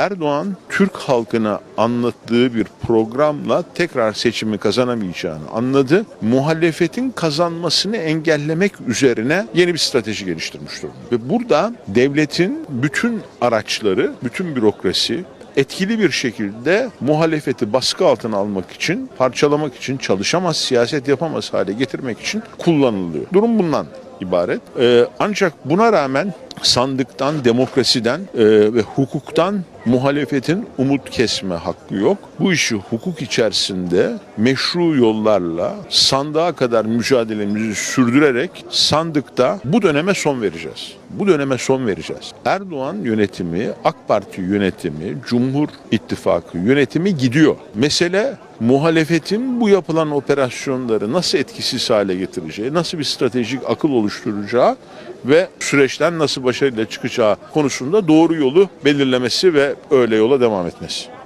Erdoğan Türk halkına anlattığı bir programla tekrar seçimi kazanamayacağını anladı. Muhalefetin kazanmasını engellemek üzerine yeni bir strateji geliştirmiş durumda. Ve burada devletin bütün araçları, bütün bürokrasi etkili bir şekilde muhalefeti baskı altına almak için, parçalamak için, çalışamaz, siyaset yapamaz hale getirmek için kullanılıyor. Durum bundan ibaret. Ee, ancak buna rağmen sandıktan, demokrasiden e, ve hukuktan muhalefetin umut kesme hakkı yok. Bu işi hukuk içerisinde meşru yollarla sandığa kadar mücadelemizi sürdürerek sandıkta bu döneme son vereceğiz. Bu döneme son vereceğiz. Erdoğan yönetimi, AK Parti yönetimi, Cumhur İttifakı yönetimi gidiyor. Mesele muhalefetin bu yapılan operasyonları nasıl etkisiz hale getireceği, nasıl bir stratejik akıl oluşturacağı ve süreçten nasıl başarıyla çıkacağı konusunda doğru yolu belirlemesi ve öyle yola devam etmesi.